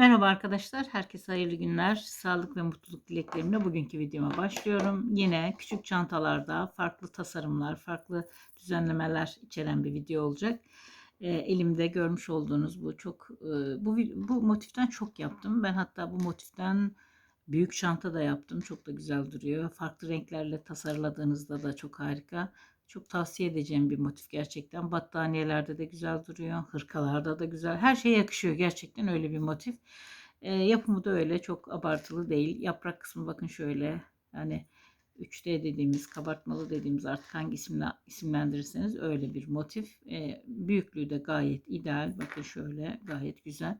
Merhaba arkadaşlar, herkese hayırlı günler, sağlık ve mutluluk dileklerimle bugünkü videoma başlıyorum. Yine küçük çantalarda farklı tasarımlar, farklı düzenlemeler içeren bir video olacak. E, elimde görmüş olduğunuz bu çok e, bu bu motiften çok yaptım. Ben hatta bu motiften büyük çanta da yaptım. Çok da güzel duruyor. Farklı renklerle tasarladığınızda da çok harika. Çok tavsiye edeceğim bir motif gerçekten. Battaniyelerde de güzel duruyor. Hırkalarda da güzel. Her şeye yakışıyor gerçekten öyle bir motif. E, yapımı da öyle çok abartılı değil. Yaprak kısmı bakın şöyle. Yani 3D dediğimiz, kabartmalı dediğimiz artık hangi isimle isimlendirirseniz öyle bir motif. E, büyüklüğü de gayet ideal. Bakın şöyle gayet güzel.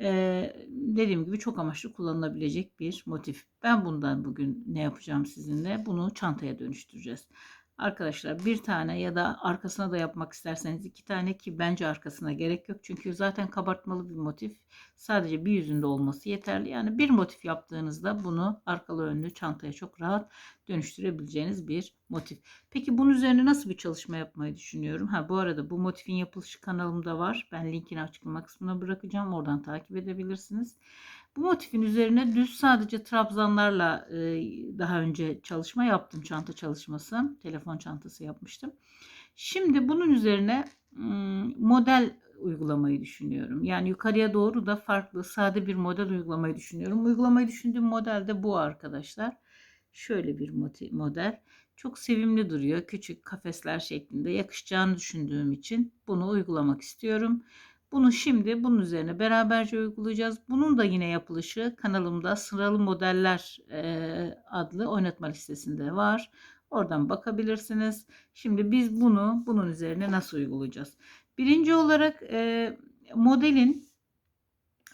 Ee, dediğim gibi çok amaçlı kullanılabilecek bir motif. Ben bundan bugün ne yapacağım sizinle? Bunu çantaya dönüştüreceğiz. Arkadaşlar bir tane ya da arkasına da yapmak isterseniz iki tane ki bence arkasına gerek yok. Çünkü zaten kabartmalı bir motif. Sadece bir yüzünde olması yeterli. Yani bir motif yaptığınızda bunu arkalı önlü çantaya çok rahat dönüştürebileceğiniz bir motif. Peki bunun üzerine nasıl bir çalışma yapmayı düşünüyorum? Ha bu arada bu motifin yapılışı kanalımda var. Ben linkini açıklama kısmına bırakacağım. Oradan takip edebilirsiniz. Bu motifin üzerine düz sadece trabzanlarla e, daha önce çalışma yaptım. Çanta çalışması. Telefon çantası yapmıştım. Şimdi bunun üzerine model uygulamayı düşünüyorum. Yani yukarıya doğru da farklı sade bir model uygulamayı düşünüyorum. Uygulamayı düşündüğüm model de bu arkadaşlar. Şöyle bir model. Çok sevimli duruyor. Küçük kafesler şeklinde yakışacağını düşündüğüm için bunu uygulamak istiyorum. Bunu şimdi bunun üzerine beraberce uygulayacağız. Bunun da yine yapılışı kanalımda sıralı modeller e, adlı oynatma listesinde var. Oradan bakabilirsiniz. Şimdi biz bunu bunun üzerine nasıl uygulayacağız? Birinci olarak e, modelin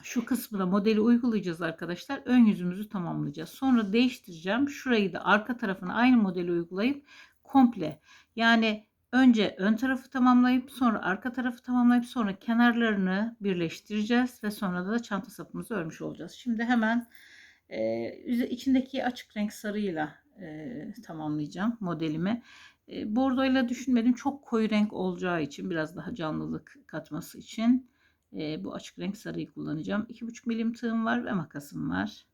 şu kısmına modeli uygulayacağız arkadaşlar. Ön yüzümüzü tamamlayacağız. Sonra değiştireceğim. Şurayı da arka tarafına aynı modeli uygulayıp komple yani Önce ön tarafı tamamlayıp sonra arka tarafı tamamlayıp sonra kenarlarını birleştireceğiz ve sonra da çanta sapımızı örmüş olacağız. Şimdi hemen e, içindeki açık renk sarıyla e, tamamlayacağım modelimi. E, bordoyla düşünmedim çok koyu renk olacağı için biraz daha canlılık katması için e, bu açık renk sarıyı kullanacağım. 2,5 milim tığım var ve makasım var.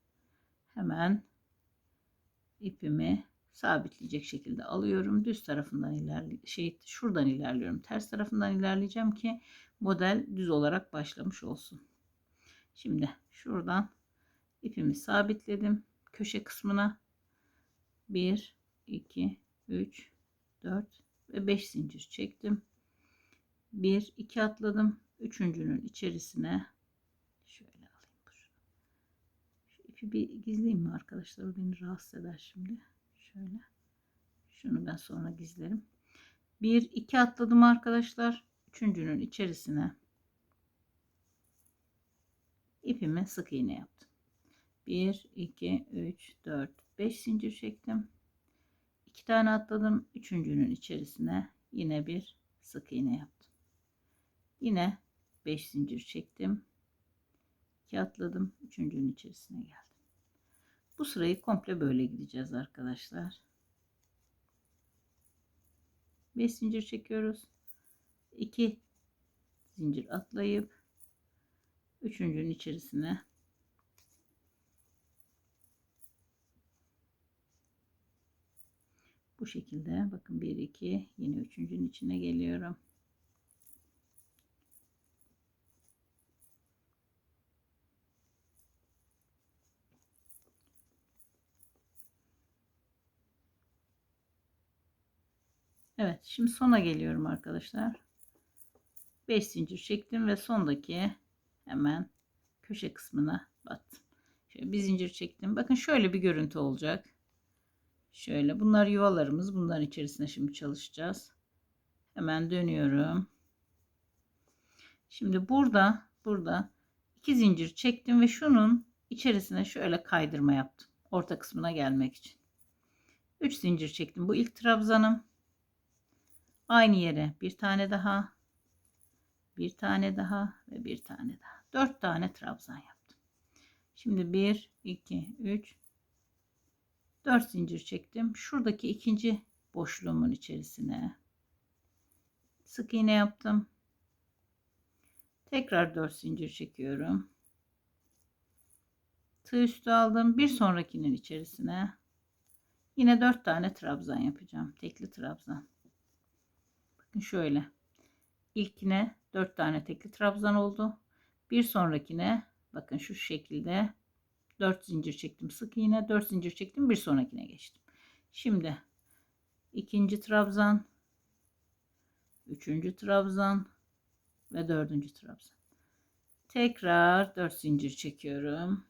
Hemen ipimi sabitleyecek şekilde alıyorum. Düz tarafından ilerli şey şuradan ilerliyorum. Ters tarafından ilerleyeceğim ki model düz olarak başlamış olsun. Şimdi şuradan ipimi sabitledim. Köşe kısmına 1 2 3 4 ve 5 zincir çektim. 1 2 atladım. Üçüncünün içerisine şöyle alayım. Şu ipi bir gizleyeyim mi arkadaşlar? O beni rahatsız eder şimdi. Şöyle. Şunu ben sonra gizlerim. Bir iki atladım arkadaşlar. Üçüncünün içerisine ipimi sık iğne yaptım. 1 2 3 4 5 zincir çektim. 2 tane atladım. Üçüncünün içerisine yine bir sık iğne yaptım. Yine 5 zincir çektim. 2 atladım. Üçüncünün içerisine geldim. Bu sırayı komple böyle gideceğiz arkadaşlar. 5 zincir çekiyoruz. 2 zincir atlayıp üçüncünün içerisine bu şekilde bakın 1 2 yine üçüncünün içine geliyorum. Evet şimdi sona geliyorum arkadaşlar. 5 zincir çektim ve sondaki hemen köşe kısmına battım. Şöyle bir zincir çektim. Bakın şöyle bir görüntü olacak. Şöyle bunlar yuvalarımız. Bunların içerisine şimdi çalışacağız. Hemen dönüyorum. Şimdi burada burada iki zincir çektim ve şunun içerisine şöyle kaydırma yaptım. Orta kısmına gelmek için. 3 zincir çektim. Bu ilk trabzanım. Aynı yere bir tane daha, bir tane daha ve bir tane daha. Dört tane trabzan yaptım. Şimdi bir, iki, üç, dört zincir çektim. Şuradaki ikinci boşluğumun içerisine sık iğne yaptım. Tekrar dört zincir çekiyorum. tığ üstü aldım. Bir sonrakinin içerisine yine 4 tane trabzan yapacağım. Tekli trabzan. Bakın şöyle. İlkine 4 tane tekli trabzan oldu. Bir sonrakine bakın şu şekilde 4 zincir çektim sık iğne 4 zincir çektim bir sonrakine geçtim. Şimdi ikinci trabzan üçüncü trabzan ve dördüncü trabzan. Tekrar 4 zincir çekiyorum.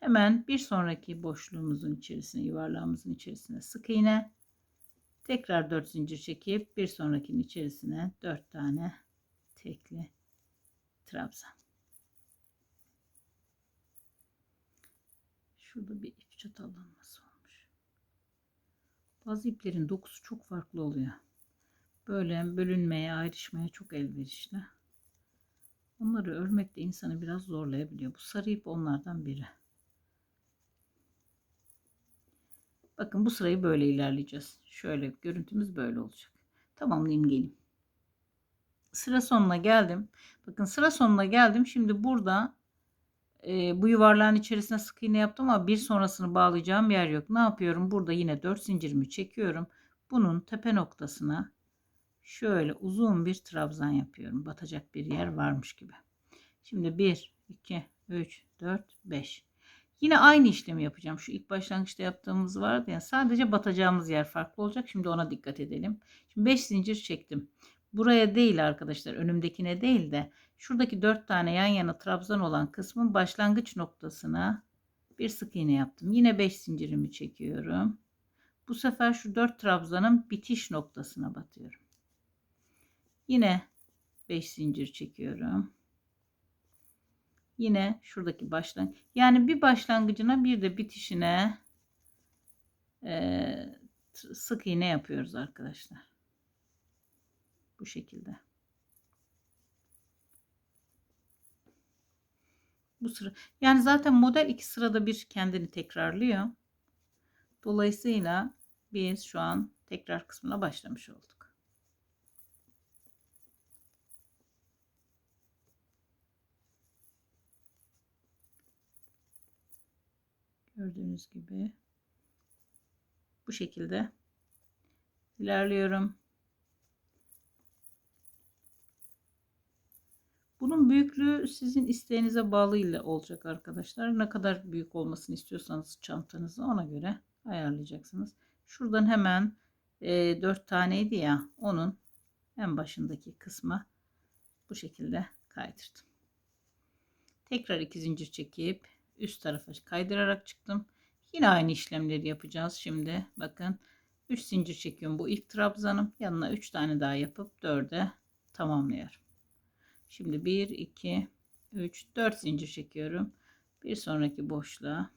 Hemen bir sonraki boşluğumuzun içerisine, yuvarlağımızın içerisine sık iğne. Tekrar 4 zincir çekip bir sonrakinin içerisine 4 tane tekli trabzan. Şurada bir ip çatallanması olmuş. Bazı iplerin dokusu çok farklı oluyor. Böyle bölünmeye, ayrışmaya çok elverişli. Onları örmek de insanı biraz zorlayabiliyor. Bu sarı ip onlardan biri. Bakın bu sırayı böyle ilerleyeceğiz. Şöyle görüntümüz böyle olacak. Tamamlayayım geleyim. Sıra sonuna geldim. Bakın sıra sonuna geldim. Şimdi burada e, bu yuvarlağın içerisine sık iğne yaptım ama bir sonrasını bağlayacağım yer yok. Ne yapıyorum? Burada yine 4 zincirimi çekiyorum. Bunun tepe noktasına şöyle uzun bir trabzan yapıyorum. Batacak bir yer varmış gibi. Şimdi 1, 2, 3, 4, 5. Yine aynı işlemi yapacağım. Şu ilk başlangıçta yaptığımız vardı ya. Sadece batacağımız yer farklı olacak. Şimdi ona dikkat edelim. Şimdi 5 zincir çektim. Buraya değil arkadaşlar. Önümdekine değil de şuradaki 4 tane yan yana trabzan olan kısmın başlangıç noktasına bir sık iğne yaptım. Yine 5 zincirimi çekiyorum. Bu sefer şu 4 trabzanın bitiş noktasına batıyorum. Yine 5 zincir çekiyorum. Yine şuradaki başlangıç. Yani bir başlangıcına bir de bitişine e, sık iğne yapıyoruz arkadaşlar. Bu şekilde. Bu sıra. Yani zaten model iki sırada bir kendini tekrarlıyor. Dolayısıyla biz şu an tekrar kısmına başlamış olduk. Gördüğünüz gibi bu şekilde ilerliyorum. Bunun büyüklüğü sizin isteğinize bağlı ile olacak arkadaşlar. Ne kadar büyük olmasını istiyorsanız çantanızı ona göre ayarlayacaksınız. Şuradan hemen e, 4 taneydi ya onun en başındaki kısma bu şekilde kaydırdım. Tekrar iki zincir çekip üst tarafa kaydırarak çıktım. Yine aynı işlemleri yapacağız şimdi. Bakın 3 zincir çekiyorum bu ilk trabzanım. Yanına 3 tane daha yapıp 4'e tamamlıyorum. Şimdi 1 2 3 4 zincir çekiyorum. Bir sonraki boşluğa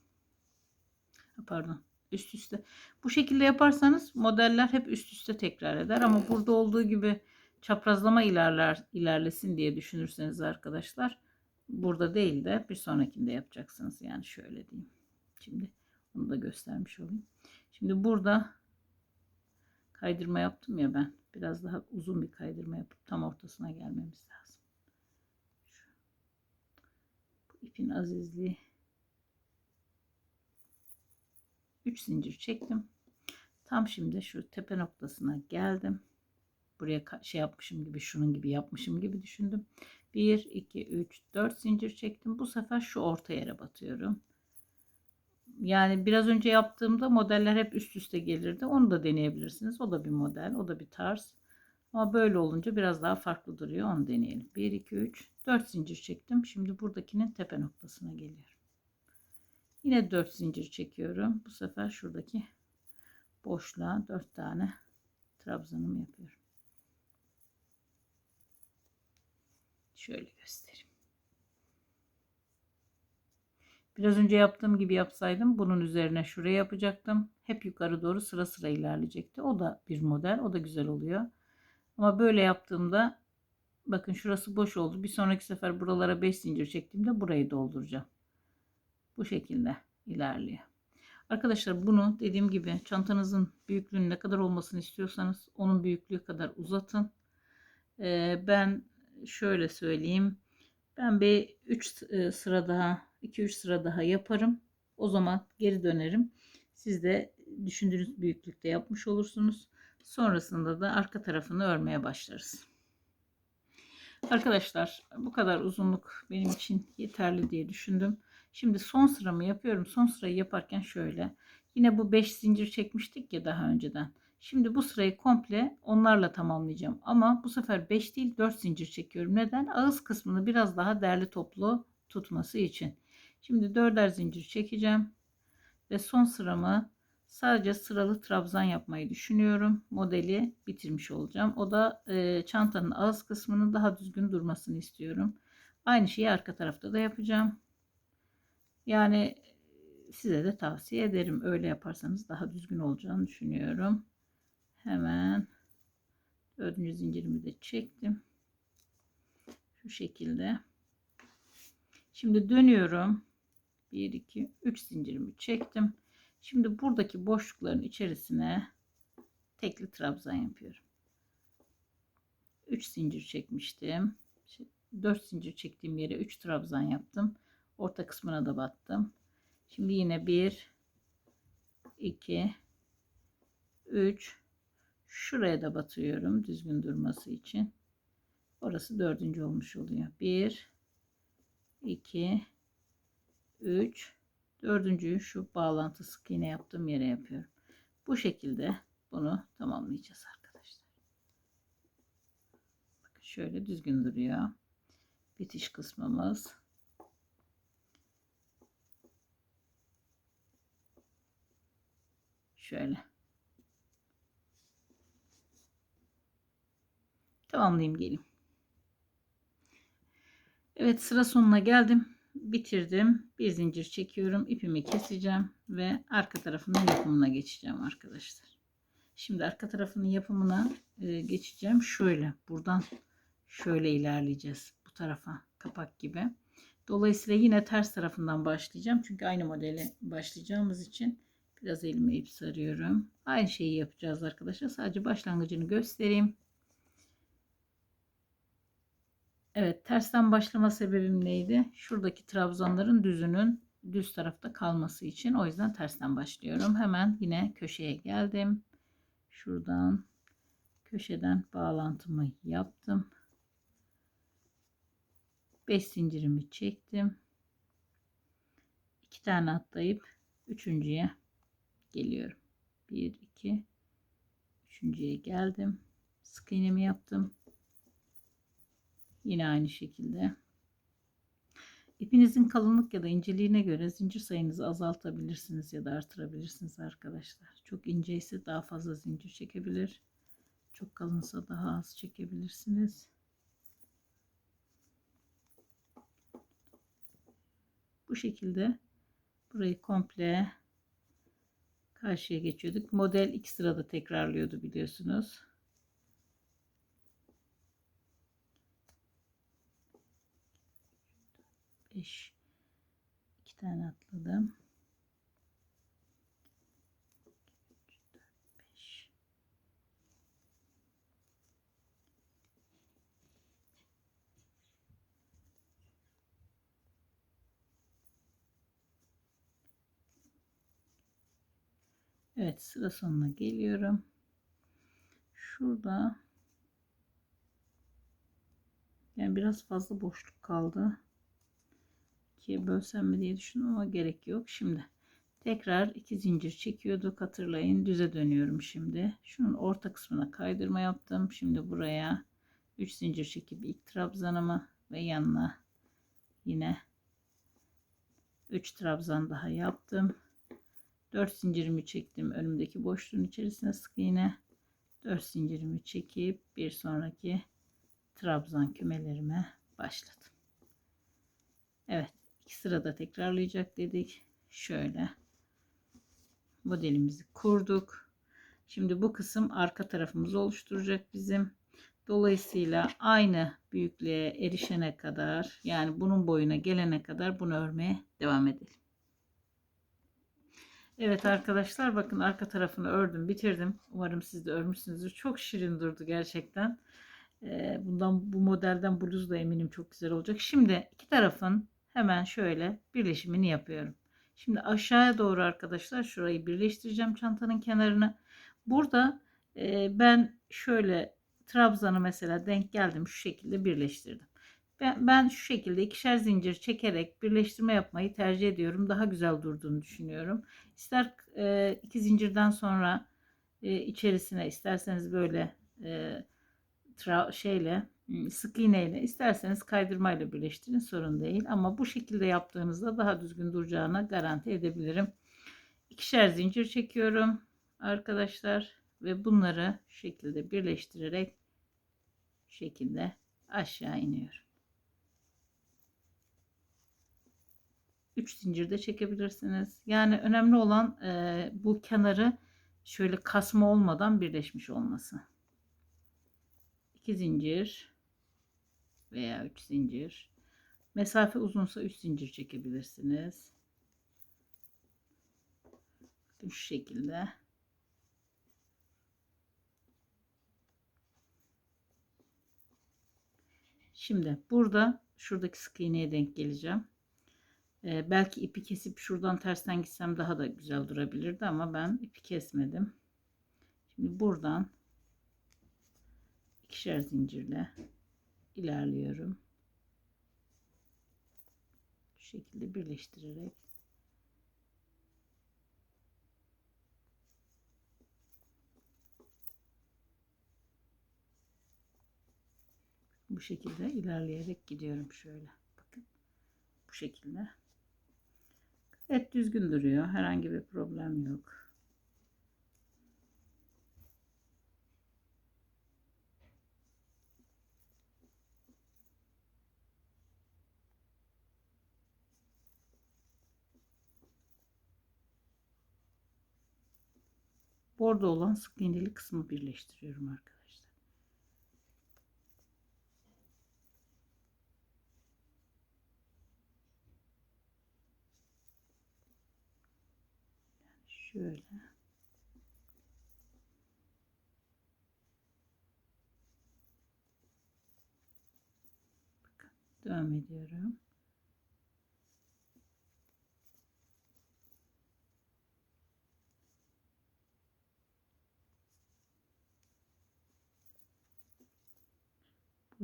pardon üst üste. Bu şekilde yaparsanız modeller hep üst üste tekrar eder ama burada olduğu gibi çaprazlama ilerler ilerlesin diye düşünürseniz arkadaşlar burada değil de bir sonrakinde yapacaksınız. Yani şöyle diyeyim. Şimdi onu da göstermiş olayım. Şimdi burada kaydırma yaptım ya ben. Biraz daha uzun bir kaydırma yapıp tam ortasına gelmemiz lazım. Şu. Bu ipin azizliği. 3 zincir çektim. Tam şimdi şu tepe noktasına geldim. Buraya şey yapmışım gibi şunun gibi yapmışım gibi düşündüm. 1, 2, 3, 4 zincir çektim. Bu sefer şu orta yere batıyorum. Yani biraz önce yaptığımda modeller hep üst üste gelirdi. Onu da deneyebilirsiniz. O da bir model. O da bir tarz. Ama böyle olunca biraz daha farklı duruyor. Onu deneyelim. 1, 2, 3, 4 zincir çektim. Şimdi buradakinin tepe noktasına geliyorum. Yine 4 zincir çekiyorum. Bu sefer şuradaki boşluğa 4 tane trabzanımı yapıyorum. Şöyle göstereyim. Biraz önce yaptığım gibi yapsaydım bunun üzerine şuraya yapacaktım. Hep yukarı doğru sıra sıra ilerleyecekti. O da bir model. O da güzel oluyor. Ama böyle yaptığımda bakın şurası boş oldu. Bir sonraki sefer buralara 5 zincir çektiğimde burayı dolduracağım. Bu şekilde ilerliyor. Arkadaşlar bunu dediğim gibi çantanızın büyüklüğünün ne kadar olmasını istiyorsanız onun büyüklüğü kadar uzatın. Ee, ben şöyle söyleyeyim. Ben bir 3 sıra daha 2-3 sıra daha yaparım. O zaman geri dönerim. Siz de düşündüğünüz büyüklükte yapmış olursunuz. Sonrasında da arka tarafını örmeye başlarız. Arkadaşlar bu kadar uzunluk benim için yeterli diye düşündüm. Şimdi son sıramı yapıyorum. Son sırayı yaparken şöyle. Yine bu 5 zincir çekmiştik ya daha önceden. Şimdi bu sırayı komple onlarla tamamlayacağım. Ama bu sefer 5 değil 4 zincir çekiyorum. Neden? Ağız kısmını biraz daha derli toplu tutması için. Şimdi 4'er zincir çekeceğim. Ve son sıramı sadece sıralı trabzan yapmayı düşünüyorum. Modeli bitirmiş olacağım. O da e, çantanın ağız kısmının daha düzgün durmasını istiyorum. Aynı şeyi arka tarafta da yapacağım. Yani size de tavsiye ederim. Öyle yaparsanız daha düzgün olacağını düşünüyorum. Hemen dördüncü zincirimi de çektim. Şu şekilde. Şimdi dönüyorum. 1, 2, 3 zincirimi çektim. Şimdi buradaki boşlukların içerisine tekli trabzan yapıyorum. 3 zincir çekmiştim. 4 zincir çektiğim yere 3 trabzan yaptım. Orta kısmına da battım. Şimdi yine 1 2 3 şuraya da batıyorum düzgün durması için. Orası dördüncü olmuş oluyor. 1 2 3 dördüncüyü şu bağlantı sık iğne yaptığım yere yapıyorum. Bu şekilde bunu tamamlayacağız arkadaşlar. Bakın şöyle düzgün duruyor. Bitiş kısmımız. Şöyle. Tamamlayayım geleyim. Evet sıra sonuna geldim. Bitirdim. Bir zincir çekiyorum. ipimi keseceğim ve arka tarafının yapımına geçeceğim arkadaşlar. Şimdi arka tarafının yapımına e, geçeceğim. Şöyle buradan şöyle ilerleyeceğiz bu tarafa kapak gibi. Dolayısıyla yine ters tarafından başlayacağım. Çünkü aynı modeli başlayacağımız için biraz elime ip sarıyorum. Aynı şeyi yapacağız arkadaşlar. Sadece başlangıcını göstereyim. Evet tersten başlama sebebim neydi? Şuradaki trabzanların düzünün düz tarafta kalması için. O yüzden tersten başlıyorum. Hemen yine köşeye geldim. Şuradan köşeden bağlantımı yaptım. 5 zincirimi çektim. 2 tane atlayıp üçüncüye geliyorum. 1 2 üçüncüye geldim. Sık iğnemi yaptım. Yine aynı şekilde. İpinizin kalınlık ya da inceliğine göre zincir sayınızı azaltabilirsiniz ya da artırabilirsiniz arkadaşlar. Çok ince ise daha fazla zincir çekebilir. Çok kalınsa daha az çekebilirsiniz. Bu şekilde burayı komple karşıya geçiyorduk. Model iki sırada tekrarlıyordu biliyorsunuz. 5 2 tane atladım. 5 Evet sıra sonuna geliyorum. Şurada yani biraz fazla boşluk kaldı ikiye bölsem mi diye düşündüm ama gerek yok. Şimdi tekrar iki zincir çekiyorduk hatırlayın düze dönüyorum şimdi. Şunun orta kısmına kaydırma yaptım. Şimdi buraya 3 zincir çekip ilk trabzanımı ve yanına yine 3 trabzan daha yaptım. 4 zincirimi çektim önümdeki boşluğun içerisine sık iğne 4 zincirimi çekip bir sonraki trabzan kümelerime başladım. Evet iki sırada tekrarlayacak dedik. Şöyle modelimizi kurduk. Şimdi bu kısım arka tarafımızı oluşturacak bizim. Dolayısıyla aynı büyüklüğe erişene kadar yani bunun boyuna gelene kadar bunu örmeye devam edelim. Evet arkadaşlar bakın arka tarafını ördüm bitirdim. Umarım siz de örmüşsünüzdür. Çok şirin durdu gerçekten. Ee, bundan bu modelden bluz da eminim çok güzel olacak. Şimdi iki tarafın hemen şöyle birleşimini yapıyorum. Şimdi aşağıya doğru arkadaşlar şurayı birleştireceğim çantanın kenarını. Burada e, ben şöyle trabzanı mesela denk geldim şu şekilde birleştirdim. Ben, ben şu şekilde ikişer zincir çekerek birleştirme yapmayı tercih ediyorum. Daha güzel durduğunu düşünüyorum. İster e, iki zincirden sonra e, içerisine isterseniz böyle e, tra şeyle sık iğneyle isterseniz kaydırmayla birleştirin sorun değil. Ama bu şekilde yaptığınızda daha düzgün duracağına garanti edebilirim. İkişer zincir çekiyorum arkadaşlar ve bunları şu şekilde birleştirerek şu şekilde aşağı iniyorum. 3 zincir de çekebilirsiniz. Yani önemli olan e, bu kenarı şöyle kasma olmadan birleşmiş olması. 2 zincir veya 3 zincir. Mesafe uzunsa 3 zincir çekebilirsiniz. Şu şekilde. Şimdi burada şuradaki sık iğneye denk geleceğim. Ee, belki ipi kesip şuradan tersten gitsem daha da güzel durabilirdi ama ben ipi kesmedim. Şimdi buradan ikişer zincirle ilerliyorum. Şu şekilde birleştirerek bu şekilde ilerleyerek gidiyorum şöyle. Bakın bu şekilde. Et düzgün duruyor. Herhangi bir problem yok. Bordo olan sık iğneli kısmı birleştiriyorum arkadaşlar. Şöyle. Bakın, devam ediyorum.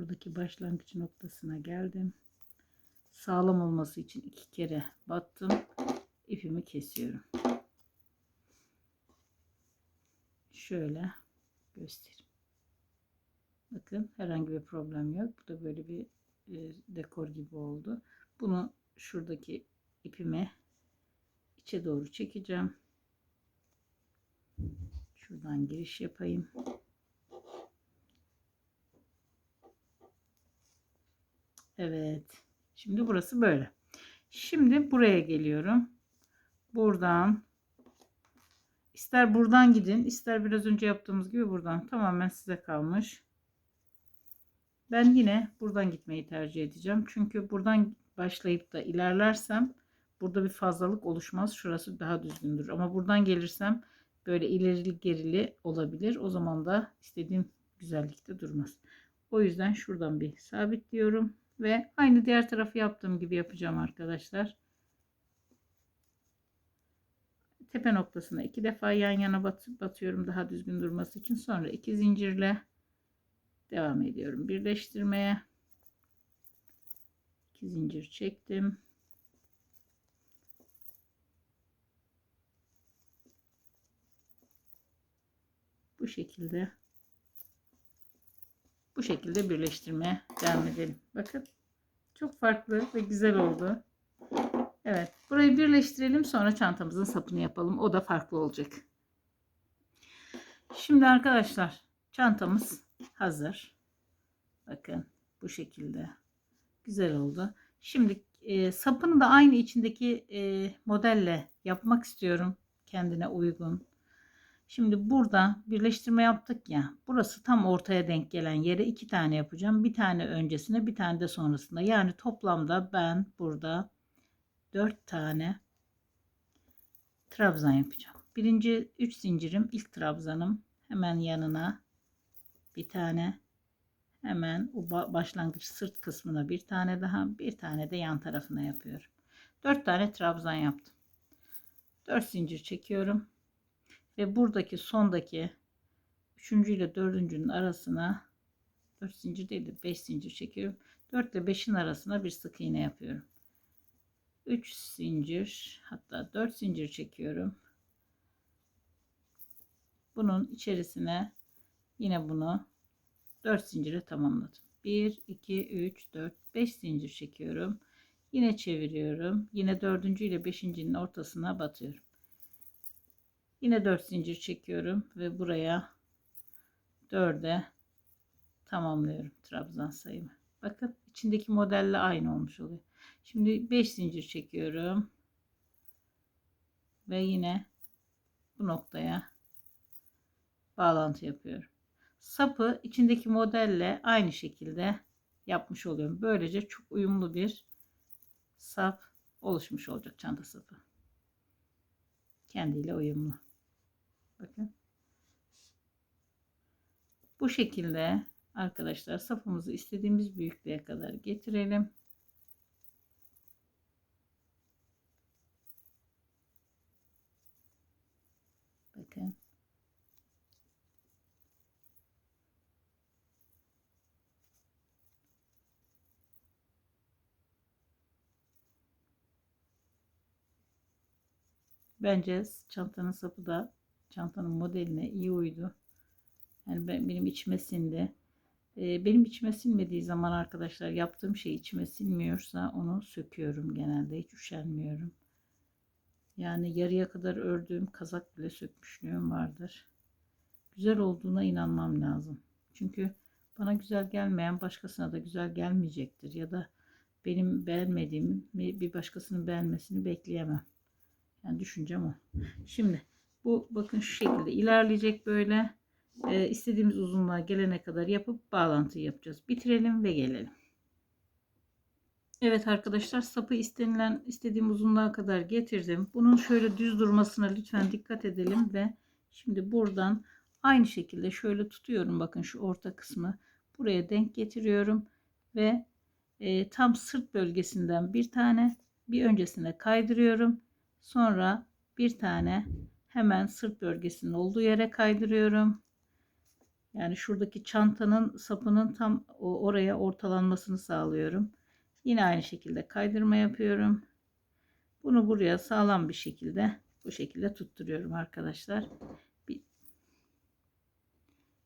Buradaki başlangıç noktasına geldim. Sağlam olması için iki kere battım. İpimi kesiyorum. şöyle göstereyim. Bakın herhangi bir problem yok. Bu da böyle bir e, dekor gibi oldu. Bunu şuradaki ipime içe doğru çekeceğim. Şuradan giriş yapayım. Evet. Şimdi burası böyle. Şimdi buraya geliyorum. Buradan İster buradan gidin, ister biraz önce yaptığımız gibi buradan. Tamamen size kalmış. Ben yine buradan gitmeyi tercih edeceğim. Çünkü buradan başlayıp da ilerlersem burada bir fazlalık oluşmaz. Şurası daha düzgündür. Ama buradan gelirsem böyle ilerili gerili olabilir. O zaman da istediğim güzellikte durmaz. O yüzden şuradan bir sabitliyorum ve aynı diğer tarafı yaptığım gibi yapacağım arkadaşlar. tepe noktasına iki defa yan yana bat, batıyorum daha düzgün durması için. Sonra iki zincirle devam ediyorum. Birleştirmeye iki zincir çektim. Bu şekilde bu şekilde birleştirmeye devam edelim bakın çok farklı ve güzel oldu Evet. Burayı birleştirelim. Sonra çantamızın sapını yapalım. O da farklı olacak. Şimdi arkadaşlar çantamız hazır. Bakın bu şekilde. Güzel oldu. Şimdi e, sapını da aynı içindeki e, modelle yapmak istiyorum. Kendine uygun. Şimdi burada birleştirme yaptık ya. Burası tam ortaya denk gelen yere iki tane yapacağım. Bir tane öncesine bir tane de sonrasında. Yani toplamda ben burada 4 tane trabzan yapacağım. Birinci 3 zincirim ilk trabzanım. Hemen yanına bir tane Hemen başlangıç sırt kısmına bir tane daha, bir tane de yan tarafına yapıyorum. 4 tane trabzan yaptım. 4 zincir çekiyorum. Ve buradaki sondaki 3. ile 4.'ünün arasına 4 zincir değil de 5 zincir çekiyorum. 4 ile 5'in arasına bir sık iğne yapıyorum. 3 zincir hatta 4 zincir çekiyorum. Bunun içerisine yine bunu 4 zincire tamamladım. 1 2 3 4 5 zincir çekiyorum. Yine çeviriyorum. Yine 4. ile 5.'nin ortasına batıyorum. Yine 4 zincir çekiyorum ve buraya 4'e tamamlıyorum trabzan sayımı. Bakın içindeki modelle aynı olmuş oluyor. Şimdi 5 zincir çekiyorum. Ve yine bu noktaya bağlantı yapıyorum. Sapı içindeki modelle aynı şekilde yapmış oluyorum. Böylece çok uyumlu bir sap oluşmuş olacak çanta sapı. Kendiyle uyumlu. Bakın. Bu şekilde arkadaşlar sapımızı istediğimiz büyüklüğe kadar getirelim. Bakın. Bence çantanın sapı da çantanın modeline iyi uydu. Yani ben, benim içime sindi. Ee, benim içime sinmediği zaman arkadaşlar yaptığım şey içime sinmiyorsa onu söküyorum genelde. Hiç üşenmiyorum. Yani yarıya kadar ördüğüm kazak bile sökmüşlüğüm vardır. Güzel olduğuna inanmam lazım. Çünkü bana güzel gelmeyen başkasına da güzel gelmeyecektir. Ya da benim beğenmediğim bir başkasının beğenmesini bekleyemem. Yani düşüncem o. Şimdi bu bakın şu şekilde ilerleyecek böyle. Ee, istediğimiz uzunluğa gelene kadar yapıp bağlantı yapacağız. Bitirelim ve gelelim. Evet arkadaşlar sapı istenilen istediğim uzunluğa kadar getirdim. Bunun şöyle düz durmasına lütfen dikkat edelim ve şimdi buradan aynı şekilde şöyle tutuyorum bakın şu orta kısmı buraya denk getiriyorum ve e, tam sırt bölgesinden bir tane bir öncesine kaydırıyorum. Sonra bir tane hemen sırt bölgesinin olduğu yere kaydırıyorum. Yani şuradaki çantanın sapının tam oraya ortalanmasını sağlıyorum. Yine aynı şekilde kaydırma yapıyorum. Bunu buraya sağlam bir şekilde bu şekilde tutturuyorum arkadaşlar.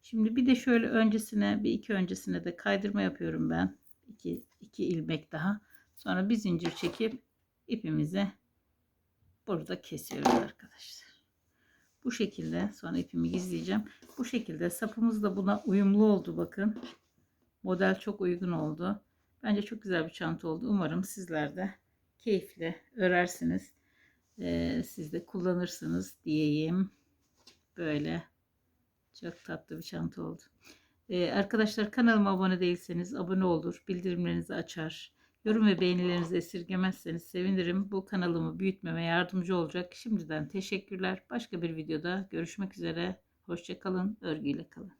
Şimdi bir de şöyle öncesine bir iki öncesine de kaydırma yapıyorum ben. İki, iki ilmek daha. Sonra bir zincir çekip ipimizi burada kesiyoruz arkadaşlar. Bu şekilde sonra ipimi gizleyeceğim. Bu şekilde sapımız da buna uyumlu oldu bakın. Model çok uygun oldu. Bence çok güzel bir çanta oldu. Umarım sizler de keyifle örersiniz. Ee, siz de kullanırsınız diyeyim. Böyle çok tatlı bir çanta oldu. Ee, arkadaşlar kanalıma abone değilseniz abone olur. Bildirimlerinizi açar. Yorum ve beğenilerinizi esirgemezseniz sevinirim. Bu kanalımı büyütmeme yardımcı olacak. Şimdiden teşekkürler. Başka bir videoda görüşmek üzere. Hoşçakalın. Örgüyle kalın.